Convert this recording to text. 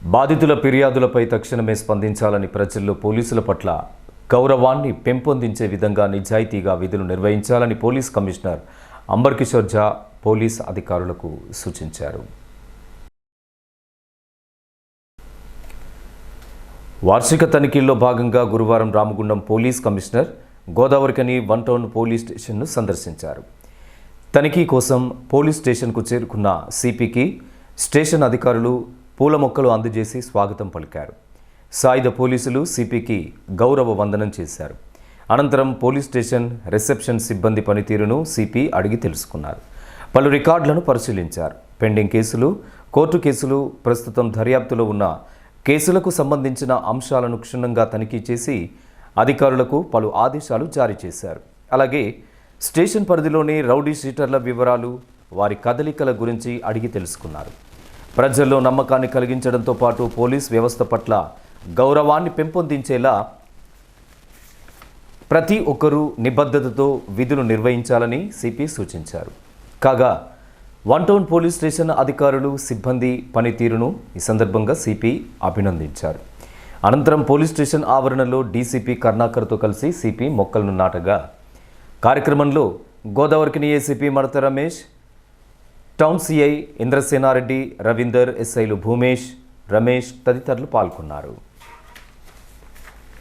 బాధితుల ఫిర్యాదులపై తక్షణమే స్పందించాలని ప్రజల్లో పోలీసుల పట్ల గౌరవాన్ని పెంపొందించే విధంగా నిజాయితీగా విధులు నిర్వహించాలని police commissioner Amber Kishore Jha police అధికారులకు సూచించారు. వార్షిక తనిఖీల్లో భాగంగా గురువారం Ramagundam police commissioner Godavarikhani one town police స్టేషన్ను సందర్శించారు. తనిఖీ కోసం పోలీస్ స్టేషన్కు చేరుకున్న సిపికి స్టేషన్ అధికారులు పూల మొక్కలు అందజేసి స్వాగతం పలికారు. సాయుధ పోలీసులు సిపికి గౌరవ వందనం చేశారు. అనంతరం పోలీస్ స్టేషన్ రిసెప్షన్ సిబ్బంది పనితీరును సిపి అడిగి తెలుసుకున్నారు. పలు రికార్డులను పరిశీలించారు. పెండింగ్ కేసులు కోర్టు కేసులు ప్రస్తుతం దర్యాప్తులో ఉన్న కేసులకు సంబంధించిన అంశాలను క్షుణ్ణంగా తనిఖీ చేసి అధికారులకు పలు ఆదేశాలు జారీ చేశారు. అలాగే స్టేషన్ పరిధిలోని రౌడీ షీటర్ల వివరాలు వారి కదలికల గురించి అడిగి తెలుసుకున్నారు. ప్రజల్లో నమ్మకాన్ని కలిగించడంతో పాటు పోలీస్ వ్యవస్థ పట్ల గౌరవాన్ని పెంపొందించేలా ప్రతి ఒక్కరూ నిబద్ధతతో విధులు నిర్వహించాలని సిపి సూచించారు. కాగా వన్ టౌన్ పోలీస్ స్టేషన్ అధికారులు సిబ్బంది పనితీరును ఈ సందర్భంగా సిపి అభినందించారు. అనంతరం పోలీస్ స్టేషన్ ఆవరణలో డీసీపీ కర్ణాకర్తో కలిసి సిపి మొక్కలను నాటగా కార్యక్రమంలో గోదావరికి ACP Madatha Ramesh town CI Indrasena Reddy Ravinder ఎస్ఐలు భూమేష్ రమేష్ తదితరులు పాల్గొన్నారు.